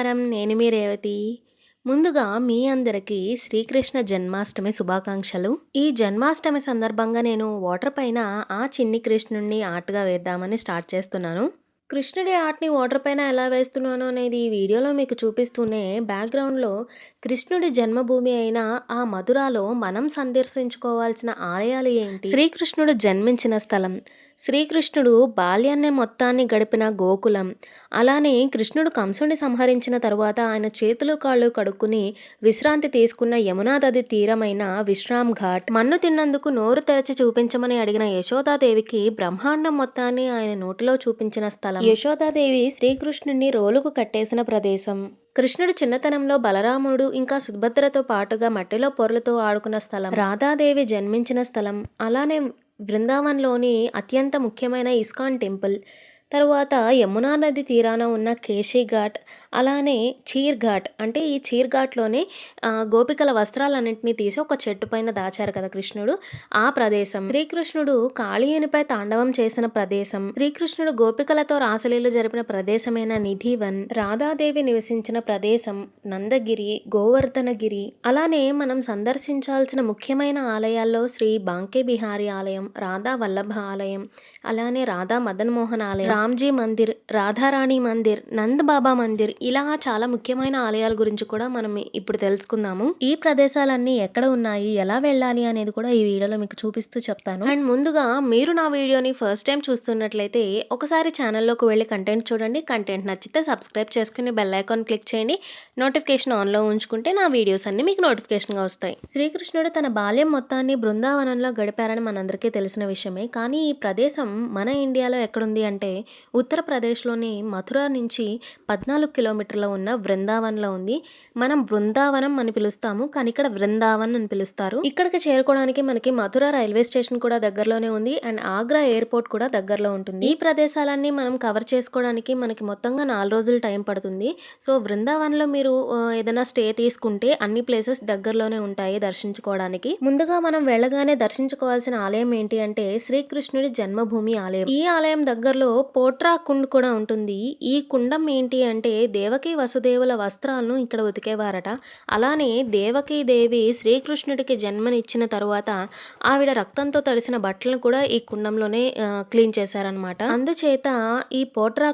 నమస్కారం నేను మీ రేవతి. ముందుగా మీ అందరికీ శ్రీకృష్ణ జన్మాష్టమి శుభాకాంక్షలు. ఈ జన్మాష్టమి సందర్భంగా నేను వాటర్ పైన ఆ చిన్ని కృష్ణుడిని ఆర్ట్గా వేద్దామని స్టార్ట్ చేస్తున్నాను. కృష్ణుడి ఆర్ట్ని వాటర్ పైన ఎలా వేస్తున్నాను అనేది వీడియోలో మీకు చూపిస్తూనే బ్యాక్గ్రౌండ్లో కృష్ణుడి జన్మభూమి అయిన ఆ మధురాలో మనం సందర్శించుకోవాల్సిన ఆలయాలు ఏంటి? శ్రీకృష్ణుడు జన్మించిన స్థలం. శ్రీకృష్ణుడు బాల్యాన్ని మొత్తాన్ని గడిపిన గోకులం. అలానే కృష్ణుడు కంసుని సంహరించిన తరువాత ఆయన చేతులు కాళ్ళు కడుక్కుని విశ్రాంతి తీసుకున్న యమునా నది తీరమైన విశ్రామ్ ఘాట్ మన్ను తిన్నందుకు నోరు తెరచి చూపించమని అడిగిన యశోదాదేవికి బ్రహ్మాండం మొత్తాన్ని ఆయన నోటిలో చూపించిన స్థలం. యశోదాదేవి శ్రీకృష్ణుని రోలుకు కట్టేసిన ప్రదేశం. కృష్ణుడు చిన్నతనంలో బలరాముడు ఇంకా సుభద్రతో పాటుగా మట్టిలో పొరలతో ఆడుకున్న స్థలం. రాధాదేవి జన్మించిన స్థలం. అలానే బృందావన్లోని అత్యంత ముఖ్యమైన ఇస్కాన్ టెంపుల్. తరువాత యమునా నది తీరాన ఉన్న కేశీ ఘాట్ అలానే చీర్ ఘాట్ అంటే ఈ చీర్ ఘాట్లోనే గోపికల వస్త్రాలన్నింటినీ తీసి ఒక చెట్టు పైన దాచారు కదా కృష్ణుడు. ఆ ప్రదేశం శ్రీకృష్ణుడు కాళీయునిపై తాండవం చేసిన ప్రదేశం. శ్రీకృష్ణుడు గోపికలతో రాసలీలు జరిపిన ప్రదేశమైన నిధివన్ రాధాదేవి నివసించిన ప్రదేశం నందగిరి గోవర్ధనగిరి. అలానే మనం సందర్శించాల్సిన ముఖ్యమైన ఆలయాల్లో శ్రీ బాంకే బిహారీ ఆలయం రాధా వల్లభ ఆలయం అలానే రాధా మదన్ మోహన్ ఆలయం రామ్జీ మందిర్ రాధారాణి మందిర్ నంద్ బాబా మందిర్ ఇలా చాలా ముఖ్యమైన ఆలయాల గురించి కూడా మనం ఇప్పుడు తెలుసుకుందాము. ఈ ప్రదేశాలన్నీ ఎక్కడ ఉన్నాయి? ఎలా వెళ్ళాలి? అనేది కూడా ఈ వీడియోలో మీకు చూపిస్తూ చెప్తాను. అండ్ ముందుగా మీరు నా వీడియోని ఫస్ట్ టైం చూస్తున్నట్లయితే ఒకసారి ఛానల్లోకి వెళ్ళి కంటెంట్ చూడండి. కంటెంట్ నచ్చితే సబ్స్క్రైబ్ చేసుకుని బెల్ ఐకాన్ క్లిక్ చేయండి. నోటిఫికేషన్ ఆన్లో ఉంచుకుంటే నా వీడియోస్ అన్ని మీకు నోటిఫికేషన్గా వస్తాయి. శ్రీకృష్ణుడు తన బాల్యం మొత్తాన్ని బృందావనంలో గడిపారని మనందరికీ తెలిసిన విషయమే. కానీ ఈ ప్రదేశం మన ఇండియాలో ఎక్కడుంది అంటే ఉత్తరప్రదేశ్లోని మథుర నుంచి పద్నాలుగు కిలో కిలోమీటర్లో ఉన్న బృందావన్లో ఉంది. మనం బృందావనం అని పిలుస్తాము కానీ ఇక్కడ బృందావన్ అని పిలుస్తారు. ఇక్కడికి చేరుకోవడానికి మనకి మథుర రైల్వే స్టేషన్ కూడా దగ్గరలోనే ఉంది అండ్ ఆగ్రా ఎయిర్పోర్ట్ కూడా దగ్గరలో ఉంటుంది. ఈ ప్రదేశాలన్నీ మనం కవర్ చేసుకోవడానికి మనకి మొత్తంగా నాలుగు రోజులు టైం పడుతుంది. సో బృందావన్లో మీరు ఏదైనా స్టే తీసుకుంటే అన్ని ప్లేసెస్ దగ్గరలోనే ఉంటాయి దర్శించుకోవడానికి. ముందుగా మనం వెళ్ళగానే దర్శించుకోవాల్సిన ఆలయం ఏంటి అంటే శ్రీకృష్ణుడి జన్మభూమి ఆలయం. ఈ ఆలయం దగ్గరలో పోట్రా కుండ్ కూడా ఉంటుంది. ఈ కుండం ఏంటి అంటే దేవకి వసుదేవుల వస్త్రాలను ఇక్కడ ఉతికేవారట. అలానే దేవకీ దేవి శ్రీకృష్ణుడికి జన్మనిచ్చిన తరువాత ఆవిడ రక్తంతో తడిసిన బట్టలను కూడా ఈ కుండంలోనే క్లీన్ చేశారనమాట అందుచేత ఈ పోట్రా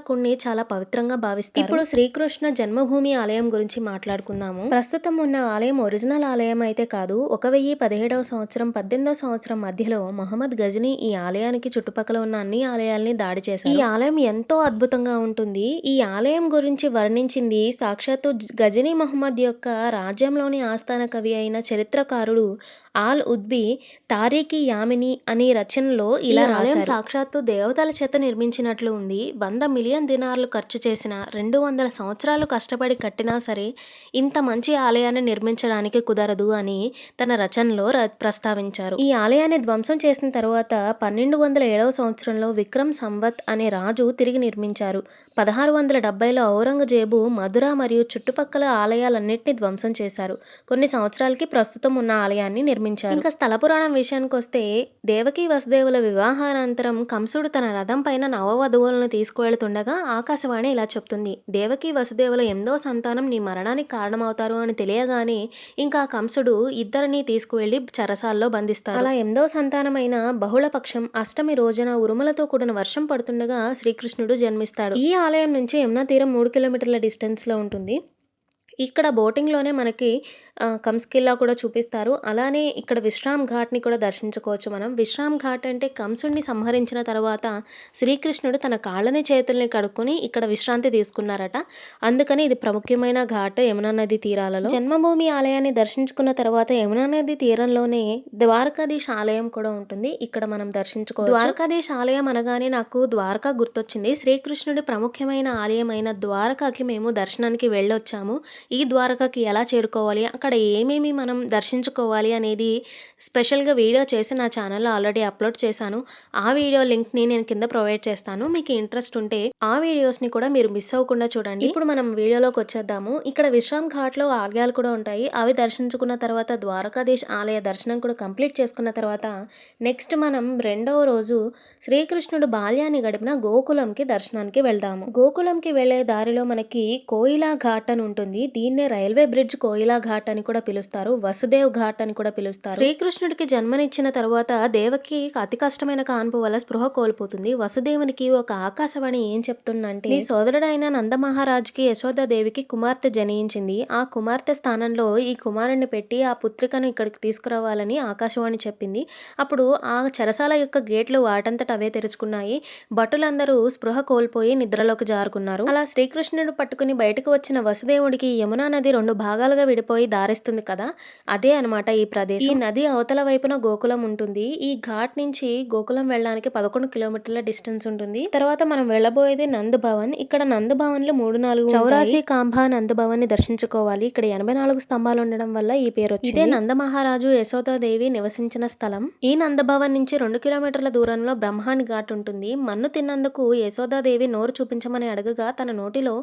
చాలా పవిత్రంగా భావిస్తారు. ఇప్పుడు శ్రీకృష్ణ జన్మభూమి ఆలయం గురించి మాట్లాడుకుందాము. ప్రస్తుతం ఉన్న ఆలయం ఒరిజినల్ ఆలయం అయితే కాదు. ఒక వెయ్యి పదిహేడవ సంవత్సరం పద్దెనిమిదవ సంవత్సరం మధ్యలో మహమ్మద్ గజని ఈ ఆలయానికి చుట్టుపక్కల ఉన్న అన్ని ఆలయాల్ని దాడి చేశారు. ఈ ఆలయం ఎంతో అద్భుతంగా ఉంటుంది. ఈ ఆలయం గురించి వర్ణించింది. సాక్షాత్తు గజనీ మహమ్మద్ యొక్క రాజ్యంలోని ఆస్థాన కవి అయిన చరిత్రకారుడు ఆల్ ఉద్బి తారీఖి యామిని అనే రచనలో ఇలా ఆలయం సాక్షాత్తు దేవతల చేత నిర్మించినట్లు ఉంది. వంద మిలియన్ దినార్లు ఖర్చు చేసిన రెండు వందల సంవత్సరాలు కష్టపడి కట్టినా సరే ఇంత మంచి ఆలయాన్ని నిర్మించడానికి కుదరదు అని తన రచనలో ప్రస్తావించారు. ఈ ఆలయాన్ని ధ్వంసం చేసిన తరువాత పన్నెండు వందల ఏడవ సంవత్సరంలో విక్రమ్ సంవత్ అనే రాజు తిరిగి నిర్మించారు. పదహారు వందల డెబ్బైలో ఔరంగజేబు మధుర మరియు చుట్టుపక్కల ఆలయాలన్నింటినీ ధ్వంసం చేశారు. కొన్ని సంవత్సరాలకి ప్రస్తుతం ఉన్న ఆలయాన్ని నిర్మించారు. ఇంకా స్థల పురాణం విషయానికి వస్తే దేవకి వసుదేవుల వివాహానంతరం కంసుడు తన రథం పైన నవవధువులను తీసుకువెళ్తుండగా ఆకాశవాణి ఇలా చెప్తుంది. దేవకి వసుదేవుల ఎనిమిదో సంతానం నీ మరణానికి కారణమవుతారు అని తెలియగానే ఇంకా కంసుడు ఇద్దరిని తీసుకువెళ్ళి చరసాల్లో బంధిస్తారు. అలా ఎనిమిదో సంతానమైన బహుళపక్షం అష్టమి రోజున ఉరుములతో కూడిన వర్షం పడుతుండగా శ్రీకృష్ణుడు జన్మిస్తాడు. ఈ ఆలయం నుంచి యమునా తీరం మూడు కిలోమీటర్ల డిస్టెన్స్లో ఉంటుంది. ఇక్కడ బోటింగ్లోనే మనకి కంస్కిల్లా కూడా చూపిస్తారు. అలానే ఇక్కడ విశ్రామ్ ఘాట్ని కూడా దర్శించుకోవచ్చు మనం. విశ్రామ్ ఘాట్ అంటే కంసుడిని సంహరించిన తర్వాత శ్రీకృష్ణుడు తన కాళ్ళని చేతుల్ని కడుక్కొని ఇక్కడ విశ్రాంతి తీసుకున్నారట. అందుకని ఇది ప్రముఖమైన ఘాట్ యమునా నది తీరాలలో. జన్మభూమి ఆలయాన్ని దర్శించుకున్న తర్వాత యమునా నది తీరంలోనే ద్వారకాధీశ ఆలయం కూడా ఉంటుంది. ఇక్కడ మనం దర్శించుకోవచ్చు. ద్వారకాధీశ ఆలయం అనగానే నాకు ద్వారకా గుర్తొచ్చింది. శ్రీకృష్ణుడి ప్రముఖమైన ఆలయం అయిన ద్వారకాకి మేము దర్శనానికి వెళ్ళొచ్చాము. ఈ ద్వారకాకి ఎలా చేరుకోవాలి? అక్కడ అక్కడ ఏమేమి మనం దర్శించుకోవాలి అనేది స్పెషల్‌గా వీడియో చేసి నా ఛానల్‌లో ఆల్రెడీ అప్‌లోడ్ చేశాను. ఆ వీడియో లింక్‌ని నేను కింద ప్రొవైడ్ చేస్తాను. మీకు ఇంట్రెస్ట్ ఉంటే ఆ వీడియోస్‌ని కూడా మీరు మిస్ అవ్వకుండా చూడండి. ఇప్పుడు మనం వీడియోలోకి వచ్చేద్దాము ఇక్కడ విశ్రామ్ ఘాట్‌లో ఆలయాలు కూడా ఉంటాయి. అవి దర్శించుకున్న తర్వాత ద్వారకాధీశ్ ఆలయ దర్శనం కూడా కంప్లీట్ చేసుకున్న తర్వాత నెక్స్ట్ మనం రెండవ రోజు శ్రీకృష్ణుడు బాల్యాన్ని గడిపిన గోకులంకి దర్శనానికి వెళ్దాము. గోకులంకి వెళ్ళే దారిలో మనకి కోయిలా ఘాట్ అని ఉంటుంది. దీన్నే రైల్వే బ్రిడ్జ్ కోయిలా ఘాట్ అని కూడా పిలుస్తారు. వసుదేవ్ ఘాట్ అని కూడా పిలుస్తారు. శ్రీకృష్ణుడికి జన్మనిచ్చిన తర్వాత దేవకి అతి కష్టమైన కాన్పు వల్ల స్పృహ కోల్పోతుంది. వసుదేవునికి ఒక ఆకాశవాణి ఏం చెప్తుందంటే నీ సోదరుడైన నందమహారాజ్కి యశోదాదేవికి కుమార్తె జనించింది. ఆ కుమార్తె స్థానంలో ఈ కుమారుణ్ణి పెట్టి ఆ పుత్రికను ఇక్కడికి తీసుకురావాలని ఆకాశవాణి చెప్పింది. అప్పుడు ఆ చెరసాల యొక్క గేట్లు వాటంతట అవే తెరుచుకున్నాయి. భటులందరూ స్పృహ కోల్పోయి నిద్రలోకి జారుకున్నారు. అలా శ్రీకృష్ణుడు పట్టుకుని బయటకు వచ్చిన వసుదేవుడికి యమునా నది రెండు భాగాలుగా విడిపోయి దారి దారిస్తుంది కదా! అదే అనమాట ఈ ప్రదేశం. ఈ నది అవతల వైపున గోకులం ఉంటుంది. ఈ ఘాట్ నుంచి గోకులం వెళ్ళడానికి 11 కిలోమీటర్ల డిస్టెన్స్ ఉంటుంది. తర్వాత మనం వెళ్ళబోయేది నంద్ భవన్. ఇక్కడ నంద్ భవన్‌లు 3, 4 చౌరాసి కాంబా నంద్ భవన్‌ని దర్శించుకోవాలి. ఇక్కడ 84 స్తంభాలు ఉండడం వల్ల ఈ పేరొచ్చింది. ఇదే నందమహారాజు యశోదాదేవి నివసించిన స్థలం. ఈ నంద భవన్ నుంచి రెండు కిలోమీటర్ల దూరంలో బ్రహ్మాండ్ ఘాట్ ఉంటుంది. మన్ను తిన్నందుకు యశోదాదేవి నోరు చూపించమని అడగగా తన నోటిలో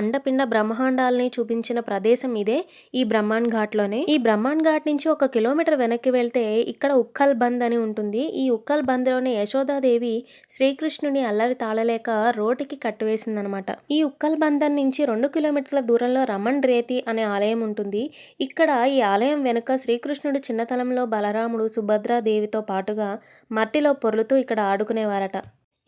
అండపిండ బ్రహ్మాండాల్ని చూపించిన ప్రదేశం ఇదే ఈ బ్రహ్మాండ్ ఘాట్‌లోనే. ఈ బ్రహ్మాండ్ ఘాట్ నుంచి ఒక కిలోమీటర్ వెనక్కి వెళ్తే ఇక్కడ ఉక్కల్ బంద్ అని ఉంటుంది. ఈ ఉక్కల్ బంద్‌లోనే యశోదాదేవి శ్రీకృష్ణుని అల్లరి తాళలేక రోటికి కట్టివేసిందనమాట. ఈ ఉక్కల్ బంధన్ నుంచి రెండు కిలోమీటర్ల దూరంలో రమణ్ రేతి అనే ఆలయం ఉంటుంది. ఇక్కడ ఈ ఆలయం వెనుక శ్రీకృష్ణుడు చిన్నతనంలో బలరాముడు, సుభద్రాదేవితో పాటుగా మట్టిలో పొర్లుతూ ఇక్కడ ఆడుకునేవారట.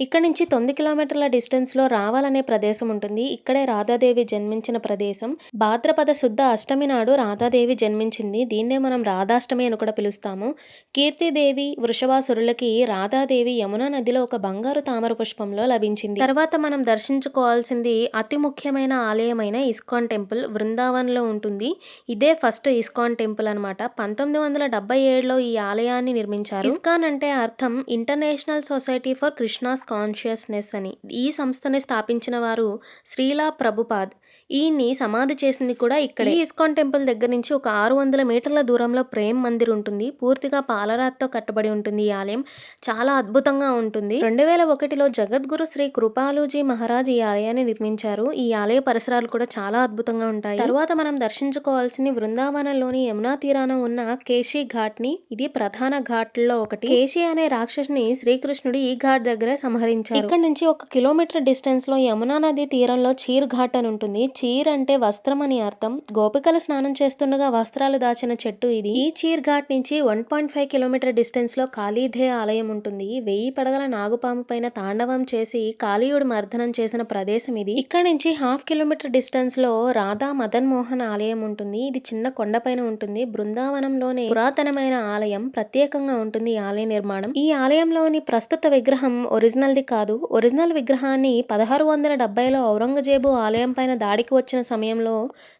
ఇక్కడి నుంచి తొమ్మిది కిలోమీటర్ల డిస్టెన్స్‌లో రావాలనే ప్రదేశం ఉంటుంది. ఇక్కడే రాధాదేవి జన్మించిన ప్రదేశం. భాద్రపద శుద్ధ అష్టమి నాడు రాధాదేవి జన్మించింది. దీన్నే మనం రాధాష్టమి అని కూడా పిలుస్తాము. కీర్తిదేవి వృషభాసురులకి రాధాదేవి యమునా నదిలో ఒక బంగారు తామర పుష్పంలో లభించింది. తర్వాత మనం దర్శించుకోవాల్సింది అతి ముఖ్యమైన ఆలయమైన ఇస్కాన్ టెంపుల్ బృందావన్‌లో ఉంటుంది. ఇదే ఫస్ట్ ఇస్కాన్ టెంపుల్ అనమాట. 1977లో ఈ ఆలయాన్ని నిర్మించారు. ఇస్కాన్ అంటే అర్థం international society for Krishna's consciousness అని. ఈ సంస్థని స్థాపించిన వారు శ్రీలా ప్రభుపాద్. ఈయన్ని సమాధి చేసింది కూడా ఇక్కడే. ఈ ఇస్కాన్ టెంపుల్ దగ్గర నుంచి ఒక 600 మీటర్ల దూరంలో ప్రేమ్ మందిర్ ఉంటుంది. పూర్తిగా పాలరాతితో కట్టబడి ఉంటుంది ఈ ఆలయం. చాలా అద్భుతంగా ఉంటుంది. 2001లో జగద్గురు శ్రీ కృపాలూజీ మహారాజ్ ఈ ఆలయాన్ని నిర్మించారు. ఈ ఆలయ పరిసరాలు కూడా చాలా అద్భుతంగా ఉంటాయి. తర్వాత మనం దర్శించుకోవాల్సింది బృందావనంలోని యమునా తీరాన ఉన్న కేశీ ఘాట్‌ని. ఇది ప్రధాన ఘాట్‌ల్లో ఒకటి. కేశి అనే రాక్షసుని శ్రీకృష్ణుడు ఈ ఘాట్ దగ్గరే సంహరించారు. ఇక్కడి నుంచి ఒక కిలోమీటర్ డిస్టెన్స్‌లో యమునా నది తీరంలో చీర్ ఘాట్ అని ఉంటుంది. చీర్ అంటే వస్త్రం అని అర్థం. గోపికలు స్నానం చేస్తుండగా వస్త్రాలు దాచిన చెట్టు ఇది. ఈ చీర్ ఘాట్ నుంచి 1.5 కిలోమీటర్ డిస్టెన్స్లో కాళీధే ఆలయం ఉంటుంది. వెయ్యి పడగల నాగుపాము పైన తాండవం చేసి కాళీయుడు మర్దనం చేసిన ప్రదేశం ఇది. ఇక్కడ నుంచి హాఫ్ కిలోమీటర్ డిస్టెన్స్లో రాధా మదన్ మోహన్ ఆలయం ఉంటుంది. ఇది చిన్న కొండపైన ఉంటుంది. బృందావనంలోనే పురాతనమైన ఆలయం. ప్రత్యేకంగా ఉంటుంది ఈ ఆలయ నిర్మాణం. ఈ ఆలయంలోని ప్రస్తుత విగ్రహం ఒరిజినల్‌ది కాదు. ఒరిజినల్ విగ్రహాన్ని 1670లో ఔరంగజేబు ఆలయం పైన దాడికి వచ్చిన సమయంలో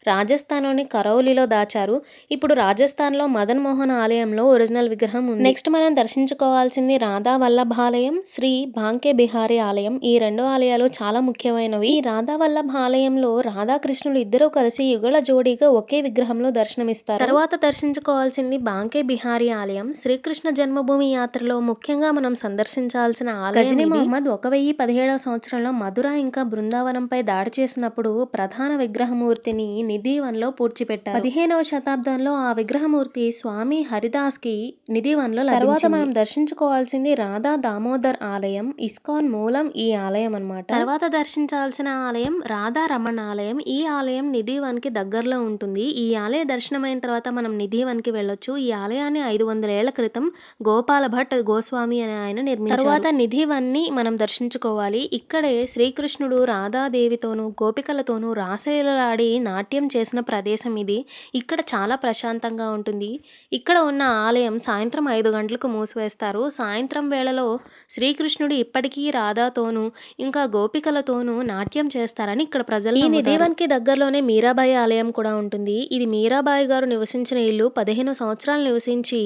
రాజస్థాన్‌లోని కరౌలీలో దాచారు. ఇప్పుడు రాజస్థాన్‌లో మదన్ మోహన్ ఆలయంలో ఒరిజినల్ విగ్రహం ఉంది. నెక్స్ట్ మనం దర్శించుకోవాల్సింది రాధా వల్లభ ఆలయం, శ్రీ బాంకే బిహారీ ఆలయం. ఈ రెండు ఆలయాలు చాలా ముఖ్యమైనవి. ఈ రాధా వల్లభ ఆలయంలో రాధాకృష్ణులు ఇద్దరూ కలిసి యుగళ జోడీగా ఒకే విగ్రహంలో దర్శనమిస్తారు. తర్వాత దర్శించుకోవాల్సింది బాంకే బిహారీ ఆలయం. శ్రీకృష్ణ జన్మభూమి యాత్రలో ముఖ్యంగా మనం సందర్శించాల్సిన ఆలయం గజనీ మహమ్మద్ 1017వ సంవత్సరంలో మధుర ఇంకా బృందావనంపై దాడి చేసినప్పుడు ప్రధాన విగ్రహమూర్తిని నిధివన్‌లో పూడ్చిపెట్టారు. 15వ శతాబ్దంలో ఆ విగ్రహమూర్తి స్వామి హరిదాస్‌కి నిధివన్‌లో లభించింది. తర్వాత మనం దర్శించుకోవాల్సింది రాధా దామోదర్ ఆలయం. ఇస్కాన్ మూలం ఈ ఆలయం అనమాట. తర్వాత దర్శించాల్సిన ఆలయం రాధా రమణ ఆలయం. ఈ ఆలయం నిధివన్‌కి దగ్గరలో ఉంటుంది. ఈ ఆలయ దర్శనమైన తర్వాత మనం నిధివన్‌కి వెళ్ళొచ్చు. ఈ ఆలయాన్ని 500 ఏళ్ళ క్రితం గోపాల భట్ గోస్వామి అనే ఆయన నిర్మించారు. తర్వాత నిధివన్‌ని మనం దర్శించుకోవాలి. ఇక్కడే శ్రీకృష్ణుడు రాధాదేవితోనూ, గోపికలతోనూ రాసలీలలాడి నాట్యం చేసిన ప్రదేశం ఇది. ఇక్కడ చాలా ప్రశాంతంగా ఉంటుంది. ఇక్కడ ఉన్న ఆలయం సాయంత్రం 5 గంటలకు మూసివేస్తారు. సాయంత్రం వేళలో శ్రీకృష్ణుడు ఇప్పటికీ రాధాతోనూ, ఇంకా గోపికలతోనూ నాట్యం చేస్తారని ఇక్కడ ప్రజలు ఈ నిధివన్‌కి దగ్గరలోనే మీరాబాయి ఆలయం కూడా ఉంటుంది. ఇది మీరాబాయి గారు నివసించిన ఇల్లు. 15 సంవత్సరాలు నివసించి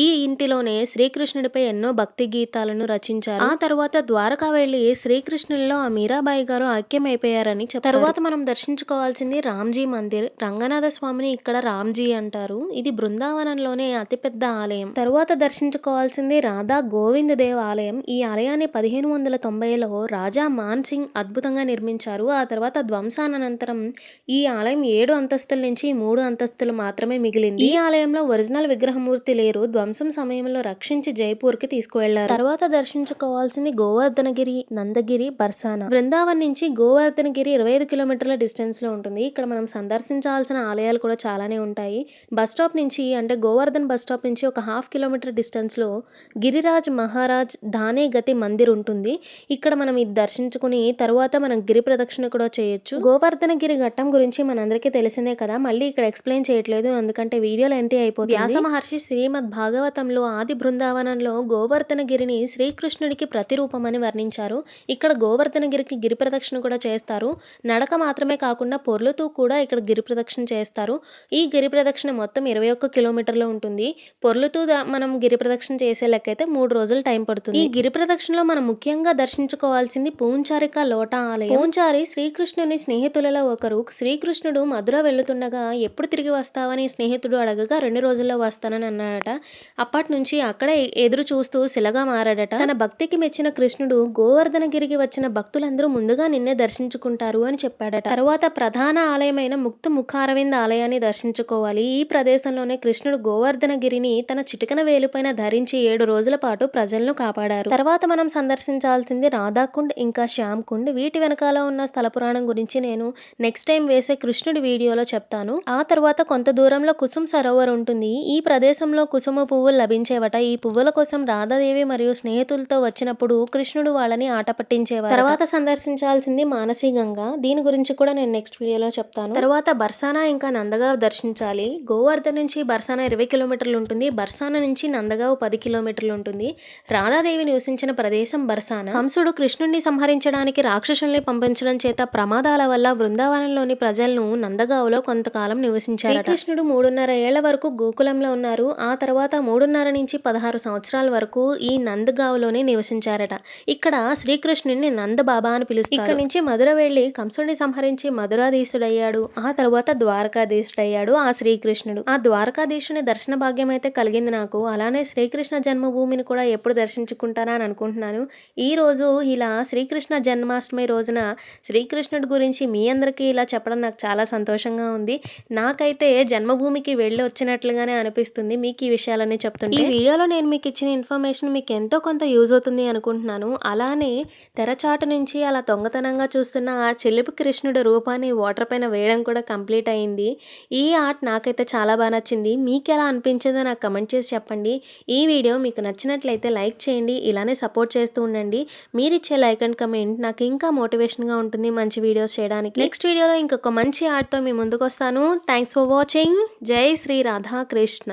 ఈ ఇంటిలోనే శ్రీకృష్ణుడిపై ఎన్నో భక్తి గీతాలను రచించారు. ఆ తరువాత ద్వారకా వెళ్ళి శ్రీకృష్ణుల్లో ఆ మీరాబాయి గారు ఐక్యమైపోయారని చెప్తారు తర్వాత మనం దర్శించుకోవాల్సింది రామ్జీ మందిర్. రంగనాథ స్వామిని ఇక్కడ రామ్జీ అంటారు. ఇది బృందావనంలోనే అతిపెద్ద ఆలయం. తరువాత దర్శించుకోవాల్సింది రాధా గోవింద దేవ్ ఆలయం. ఈ ఆలయాన్ని పదిహేను వందల తొంభైలో రాజా మాన్ సింగ్ అద్భుతంగా నిర్మించారు. ఆ తర్వాత ధ్వంసానంతరం ఈ ఆలయం ఏడు అంతస్తుల నుంచి మూడు అంతస్తులు మాత్రమే మిగిలింది. ఈ ఆలయంలో ఒరిజినల్ విగ్రహమూర్తి లేరు. ధ్వంసం సమయంలో రక్షించి జైపూర్కి తీసుకువెళ్ళారు. తర్వాత దర్శించుకోవాల్సింది గోవర్ధనగిరి నందగిరి బర్సానా. బృందావన్ నుంచి గోవర్ధనగిరి ఇరవై ఐదు కిలోమీటర్ల డిస్టెన్స్లో ఉంటుంది. ఇక్కడ మనం సందర్శించాల్సిన ఆలయాలు కూడా చాలానే ఉంటాయి. బస్ స్టాప్ నుంచి అంటే గోవర్ధన్ బస్ స్టాప్ నుంచి ఒక హాఫ్ కిలోమీటర్ డిస్టెన్స్లో గిరిరాజ్ మహారాజ్ ధానే గతి మందిర్ ఉంటుంది. ఇక్కడ మనం ఇది దర్శించుకుని తరువాత మనం గిరి ప్రదక్షిణ కూడా చేయొచ్చు. గోవర్ధన గిరి ఘట్టం గురించి మనందరికీ తెలిసిందే కదా. మళ్ళీ ఇక్కడ ఎక్స్ప్లెయిన్ చేయట్లేదు. ఎందుకంటే వీడియోలు ఎంతే అయిపోతుంది. వ్యాస మహర్షి శ్రీమద్ భాగవతంలో ఆది బృందావనంలో గోవర్ధన గిరిని శ్రీకృష్ణుడికి ప్రతిరూపమని వర్ణించారు. ఇక్కడ గోవర్ధన గిరికి గిరి ప్రదక్షిణ కూడా చేస్తారు. నడక మాత్రమే కాకుండా పొర్లుతూ కూడా ఇక్కడ గిరి ప్రదక్షిణ చేస్తారు. ఈ గిరి ప్రదక్షిణ మొత్తం ఇరవై ఒక్క కిలోమీటర్లో ఉంటుంది. పొర్లుతూ మనం గిరి ప్రదక్షిణ చేసే లెక్కైతే మూడు రోజులు టైం పడుతుంది. ఈ గిరి ప్రదక్షిణలో మనం ముఖ్యంగా దర్శించుకోవాల్సింది పూంచారిక లోటా ఆలయం. పూంచారి శ్రీకృష్ణుని స్నేహితులలో ఒకరు శ్రీకృష్ణుడు మధుర వెళ్తుండగా ఎప్పుడు తిరిగి వస్తావని స్నేహితుడు అడగగా రెండు రోజుల్లో వస్తానని అన్నాడట. అప్పటి నుంచి అక్కడ ఎదురు చూస్తూ శిలగా మారాడట. తన భక్తికి మెచ్చిన కృష్ణుడు గోవర్ధనగిరికి వచ్చిన భక్తులందరూ ముందుగా నిన్నే దర్శించుకుంటారు అని చెప్పాడట. తర్వాత ప్రధాన ఆలయమైన ముక్త ముఖారవింద ఆలయాన్ని దర్శించుకోవాలి. ఈ ప్రదేశంలోనే కృష్ణుడు గోవర్ధనగిరిని తన చిటికన వేలుపైన ధరించి ఏడు రోజుల పాటు ప్రజలను కాపాడారు. తర్వాత మనం సందర్శించాల్సింది రాధాకుండ్ ఇంకా శ్యామ్ కుండ్ వీటి వెనకాల ఉన్న స్థల పురాణం గురించి నేను నెక్స్ట్ టైం వేసే కృష్ణుడి వీడియోలో చెప్తాను. ఆ తర్వాత కొంత దూరంలో కుసుమ్ సరోవర్ ఉంటుంది. ఈ ప్రదేశంలో కుసుమ పువ్వులు లభించేవట. ఈ పువ్వుల కోసం రాధాదేవి మరియు స్నేహితులతో వచ్చినప్పుడు కృష్ణుడు వాళ్ళని ఆట పట్టించేవారు తర్వాత సందర్శించాల్సింది మానసీ గంగ. దీని గురించి కూడా నేను నెక్స్ట్ వీడియోలో చెప్తాను. తర్వాత బర్సానా ఇంకా నందగావ్ దర్శించాలి. గోవర్ధన్ నుంచి బర్సానా ఇరవై కిలోమీటర్లు ఉంటుంది. బర్సానా నుంచి నందగావ్ పది కిలోమీటర్లు ఉంటుంది. రాధాదేవి నివసించిన ప్రదేశం బర్సానా. హంసుడు కృష్ణుడిని సంహరించడానికి రాక్షసుల్ని పంపించడం చేత ప్రమాదాల వల్ల బృందావనంలోని ప్రజలను నందగావ్లో కొంతకాలం నివసించారు కృష్ణుడు మూడున్నర ఏళ్ళ వరకు గోకులంలో ఉన్నారు. ఆ తర్వాత మూడున్నర నుంచి పదహారు సంవత్సరాల వరకు ఈ నందగావ్లోనే నివసించారట. ఇక్కడ శ్రీకృష్ణుడిని నంద బాబా అని పిలుస్తారు. ఇక్కడ నుంచి మధుర వెళ్ళి కంసుడిని సంహరించి మధురాధీశుడయ్యాడు. ఆ తర్వాత ద్వారకాధీశుడయ్యాడు ఆ శ్రీకృష్ణుడు. ఆ ద్వారకాధీశుని దర్శన భాగ్యం అయితే కలిగింది నాకు. అలానే శ్రీకృష్ణ జన్మభూమిని కూడా ఎప్పుడు దర్శించుకుంటానా అని అనుకుంటున్నాను. ఈ రోజు ఇలా శ్రీకృష్ణ జన్మాష్టమి రోజున శ్రీకృష్ణుడి గురించి మీ అందరికీ ఇలా చెప్పడం నాకు చాలా సంతోషంగా ఉంది. నాకైతే జన్మభూమికి వెళ్ళి వచ్చినట్లుగానే అనిపిస్తుంది. మీకు ఈ విషయాలన్నీ చెప్తుంటే ఈ వీడియోలో నేను మీకు ఇచ్చిన ఇన్ఫర్మేషన్ మీకు ఎంతో కొంత యూజ్ అవుతుంది అనుకుంటున్నాను. అలానే తెరచాటు నుంచి అలా దొంగతనంగా చూస్తున్న ఆ చెల్లిపి కృష్ణుడు రూపాన్ని వాటర్ పైన వేయడం కూడా కంప్లీట్ అయింది. ఈ ఆర్ట్ నాకైతే చాలా బాగా నచ్చింది. మీకు ఎలా అనిపించిందో నాకు కమెంట్ చేసి చెప్పండి. ఈ వీడియో మీకు నచ్చినట్లయితే లైక్ చేయండి. ఇలానే సపోర్ట్ చేస్తూ ఉండండి. మీరు ఇచ్చే లైక్ అండ్ కమెంట్ నాకు ఇంకా మోటివేషన్గా ఉంటుంది మంచి వీడియోస్ చేయడానికి. నెక్స్ట్ వీడియోలో ఇంకొక మంచి ఆర్ట్తో మీ ముందుకు వస్తాను థ్యాంక్స్ ఫర్ వాచింగ్ జై శ్రీ రాధాకృష్ణ.